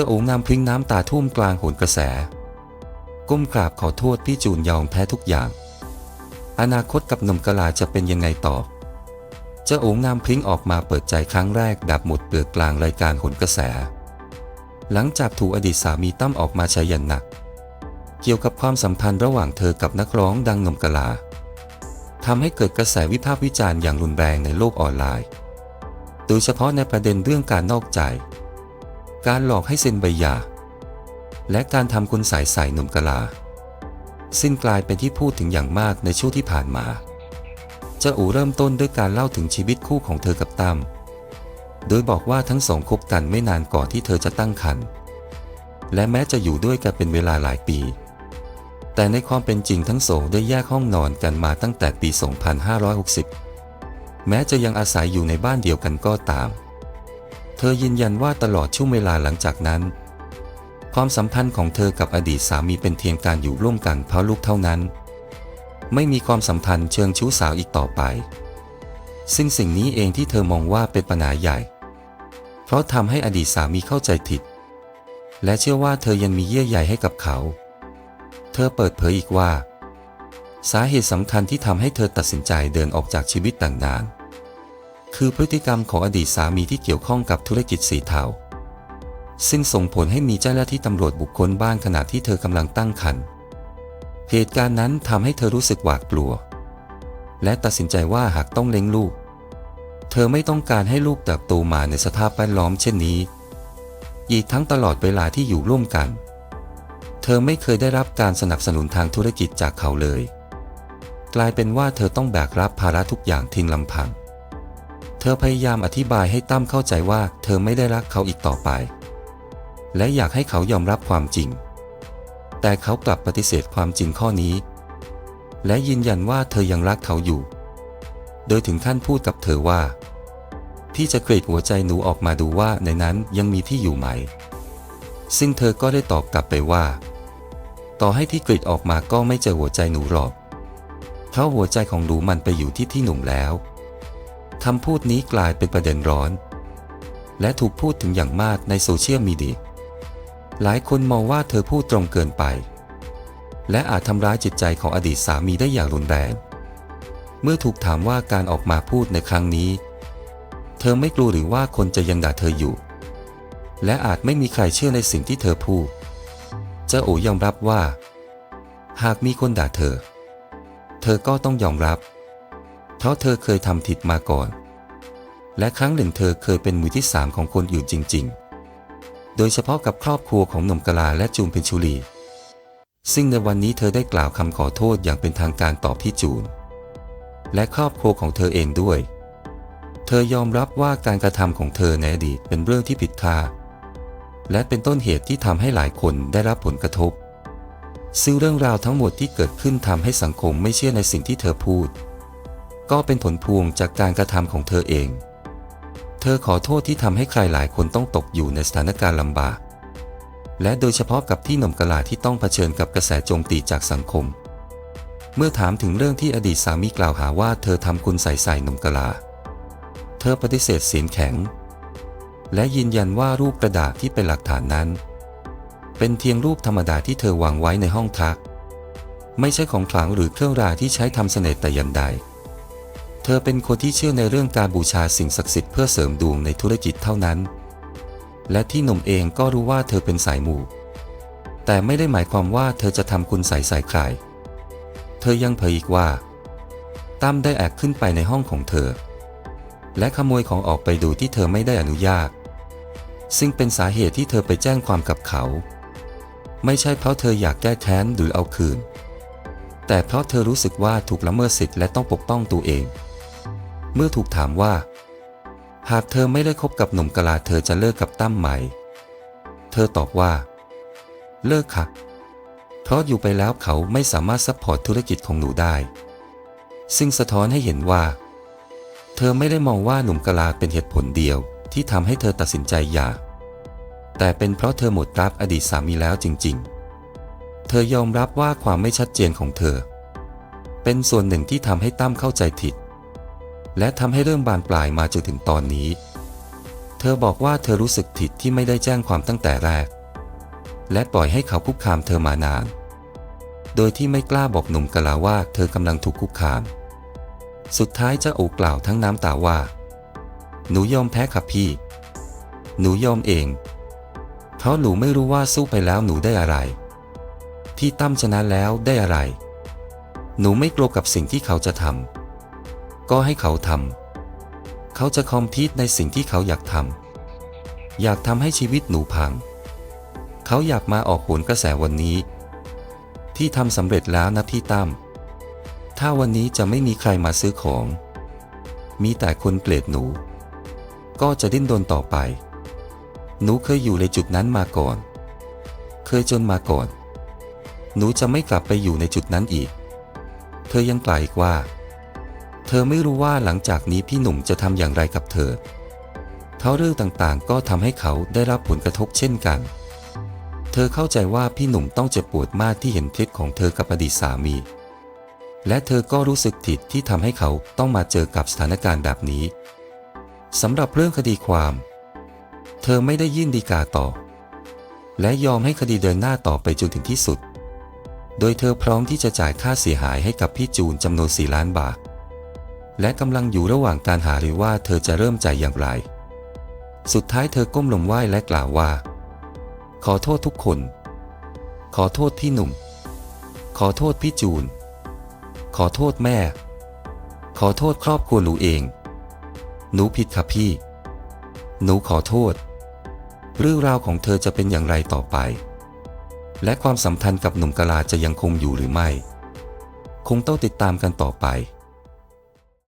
จ้าโอ๋งามพริ้งน้ำตาท่วมกลางโหนกระแส ก้มกราบขอโทษพี่จูนยอมแพ้ทุกอย่าง อนาคตกับหนุ่มกะลาจะเป็นยังไงต่อ เจ้าโอ๋งามพริ้งออกมาเปิดใจครั้งแรกดับหมดเปลือกกลางรายการโหนกระแส หลังจากถูกอดีตสามีตั้มออกมาใช้ยันหนัก เกี่ยวกับความสัมพันธ์ระหว่างเธอกับนักร้องดังหนุ่มกะลาทำให้เกิดกระแสวิพากษ์วิจารณ์อย่างรุนแรงในโลกออนไลน์ โดยเฉพาะในประเด็นเรื่องการนอกใจ การหลอกให้เซ็นใบหย่า และการทำคุณสายใส่หนุ่มกะลา ซึ่งกลายเป็นที่พูดถึงอย่างมากในช่วงที่ผ่านมาเจ้าอูเริ่มต้นด้วยการเล่าถึงชีวิตคู่ของเธอกับตั้ม โดยบอกว่าทั้งสองคบกันไม่นานก่อนที่เธอจะตั้งครรภ์ และแม้จะอยู่ด้วยกันเป็นเวลาหลายปี แต่ในความเป็นจริงทั้งสองได้แยกห้องนอนกันมาตั้งแต่ปี 2560 แม้จะยังอาศัยอยู่ในบ้านเดียวกันก็ตาม เธอยืนยันว่าตลอดช่วงเวลาหลังจากนั้น ความสัมพันธ์ของเธอกับอดีตสามีเป็นเพียงการอยู่ร่วมกันเพราะลูกเท่านั้น ไม่มีความสัมพันธ์เชิงชู้สาวอีกต่อไป ซึ่งสิ่งนี้เองที่เธอมองว่าเป็นปัญหาใหญ่ เพราะทำให้อดีตสามีเข้าใจผิด และเชื่อว่าเธอยังมีเยื่อใยให้กับเขา เธอเปิดเผยอีกว่า สาเหตุสำคัญที่ทำให้เธอตัดสินใจเดินออกจากชีวิตต่างนาน คือพฤติกรรมของอดีตสามีที่เกี่ยวข้องกับธุรกิจสีเทา ซึ่งส่งผลให้มีเจ้าหน้าที่ตำรวจบุคคลบ้านขณะที่เธอกำลังตั้งครรภ์ เหตุการณ์นั้นทำให้เธอรู้สึกหวาดกลัว และตัดสินใจว่าหากต้องเลี้ยงลูก เธอไม่ต้องการให้ลูกเติบโตมาในสภาพแวดล้อมเช่นนี้ อีกทั้งตลอดเวลาที่อยู่ร่วมกัน เธอไม่เคยได้รับการสนับสนุนทางธุรกิจจากเขาเลย กลายเป็นว่าเธอต้องแบกรับภาระทุกอย่างทิ้งลำพัง เธอพยายามอธิบายให้ตั้มเข้าใจว่าเธอไม่ได้รักเขาอีกต่อไป และอยากให้เขายอมรับความจริง แต่เขากลับปฏิเสธความจริงข้อนี้ และยืนยันว่าเธอยังรักเขาอยู่ โดยถึงขั้นพูดกับเธอว่า พี่จะกรีดหัวใจหนูออกมาดูว่าในนั้นยังมีที่อยู่ไหม ซึ่งเธอก็ได้ตอบกลับไปว่า ต่อให้ที่กรีดออกมาก็ไม่เจอหัวใจหนูหรอกเพราะหัวใจของหนูมันไปอยู่ที่ที่หนุ่มแล้ว คำพูดนี้กลายเป็นประเด็นร้อน และถูกพูดถึงอย่างมากในโซเชียลมีเดีย หลายคนมองว่าเธอพูดตรงเกินไป และอาจทำร้ายจิตใจของอดีตสามีได้อย่างรุนแรง เมื่อถูกถามว่าการออกมาพูดในครั้งนี้ เธอไม่กลัวหรือว่าคนจะยังด่าเธออยู่ และอาจไม่มีใครเชื่อในสิ่งที่เธอพูด เจ้าโอยอมรับว่า หากมีคนด่าเธอ เธอก็ต้องยอมรับ เพราะเธอเคยทำผิดมาก่อน และครั้งหนึ่งเธอเคยเป็นมือที่สามของคนอื่นจริง ๆ โดยเฉพาะกับครอบครัวของหนุ่มกลาและจูนเพนชุลีซึ่งในวันนี้เธอได้กล่าวคำขอโทษอย่างเป็นทางการต่อพี่จูน และครอบครัวของเธอเองด้วย เธอยอมรับว่าการกระทำของเธอในอดีตเป็นเรื่องที่ผิดคาดและเป็นต้นเหตุที่ทำให้หลายคนได้รับผลกระทบ ซึ่งเรื่องราวทั้งหมดที่เกิดขึ้นทำให้สังคมไม่เชื่อในสิ่งที่เธอพูด ก็เป็นผลพวงจากการกระทำของเธอเอง เธอขอโทษที่ทำให้ใครหลายคนต้องตกอยู่ในสถานการณ์ลำบาก และโดยเฉพาะกับที่หนุ่มกะลาที่ต้องเผชิญกับกระแสโจมตีจากสังคม เมื่อถามถึงเรื่องที่อดีตสามีกล่าวหาว่าเธอทำคุณใส่ใส่หนุ่มกะลา เธอปฏิเสธเสียงแข็ง และยืนยันว่ารูปกระดาษที่เป็นหลักฐานนั้น เป็นเพียงรูปธรรมดาที่เธอวางไว้ในห้องพัก ไม่ใช่ของขลังหรือเครื่องราที่ใช้ทำเสน่ห์แต่อย่างใด ธอเป็นคนที่เชื่อในเรื่องการบูชาสิ่งศักดิ์สิทธิ์เพื่อเสริมดวงในธุรกิจเท่านั้น และที่หนุ่มเองก็รู้ว่าเธอเป็นสายมู แต่ไม่ได้หมายความว่าเธอจะทำคุณใส่ใส่ใคร เธอยังเผยอีกว่า ตั้มได้แอบขึ้นไปในห้องของเธอ และขโมยของออกไปดูที่เธอไม่ได้อนุญาต ซึ่งเป็นสาเหตุที่เธอไปแจ้งความกับเขา ไม่ใช่เพราะเธออยากแก้แค้นหรือเอาคืน แต่เพราะเธอรู้สึกว่าถูกละเมิดสิทธิ์และต้องปกป้องตัวเอง เมื่อถูกถามว่า หากเธอไม่ได้คบกับหนุ่มกะลาเธอจะเลิกกับตั้มไหม เธอตอบว่า เลิกค่ะ เพราะอยู่ไปแล้วเขาไม่สามารถซัพพอร์ตธุรกิจของหนูได้ ซึ่งสะท้อนให้เห็นว่า เธอไม่ได้มองว่าหนุ่มกะลาเป็นเหตุผลเดียวที่ทำให้เธอตัดสินใจหย่า แต่เป็นเพราะเธอหมดรักอดีตสามีแล้วจริง ๆ เธอยอมรับว่าความไม่ชัดเจนของเธอ เป็นส่วนหนึ่งที่ทำให้ตั้มเข้าใจผิด และทำให้เรื่องบานปลายมาจนถึงตอนนี้ เธอบอกว่าเธอรู้สึกผิดที่ไม่ได้แจ้งความตั้งแต่แรก และปล่อยให้เขาคุกคามเธอมานาน โดยที่ไม่กล้าบอกหนุ่มกะลาว่าเธอกำลังถูกคุกคาม สุดท้ายเจ้าโอกล่าวทั้งน้ำตาว่า หนูยอมแพ้ครับพี่ หนูยอมเอง เพราะหนูไม่รู้ว่าสู้ไปแล้วหนูได้อะไรที่ตั้มชนะแล้วได้อะไร หนูไม่กลัวกับสิ่งที่เขาจะทำ ก็ให้เขาทำ เขาจะคอมพิวในสิ่งที่เขาอยากทำ อยากทำให้ชีวิตหนูพัง เขาอยากมาออกโหนกระแสวันนี้ ที่ทำสำเร็จแล้วนะพี่ตั้ม ถ้าวันนี้จะไม่มีใครมาซื้อของ มีแต่คนเกลียดหนู ก็จะดิ้นรนต่อไป หนูเคยอยู่ในจุดนั้นมาก่อน เคยจนมาก่อน หนูจะไม่กลับไปอยู่ในจุดนั้นอีก เธอยังกล่าวอีกว่า เธอไม่รู้ว่าหลังจากนี้พี่หนุ่มจะทำอย่างไรกับเธอเพราเรื่องต่างๆ ก็ทำให้เขาได้รับผลกระทบเช่นกัน เธอเข้าใจว่าพี่หนุ่มต้องเจ็บปวดมากที่เห็นคลิปของเธอกับอดีตสามี และเธอก็รู้สึกผิดที่ทำให้เขาต้องมาเจอกับสถานการณ์แบบนี้สำหรับเรื่องคดีความ เธอไม่ได้ยื่นดีกาต่อ และยอมให้คดีเดินหน้าต่อไปจนถึงที่สุด โดยเธอพร้อมที่จะจ่ายค่าเสียหายให้กับพี่จูนจำนวน 4 ล้านบาท และกำลังอยู่ระหว่างการหารือว่าเธอจะเริ่มจ่ายอย่างไร สุดท้ายเธอก้มลงไหว้และกล่าวว่า ขอโทษทุกคน ขอโทษพี่หนุ่ม ขอโทษพี่จูน ขอโทษแม่ ขอโทษครอบครัวหนูเอง หนูผิดค่ะพี่ หนูขอโทษ เรื่องราวของเธอจะเป็นอย่างไรต่อไป และความสัมพันธ์กับหนุ่มกะลาจะยังคงอยู่หรือไม่ คงต้องติดตามกันต่อไป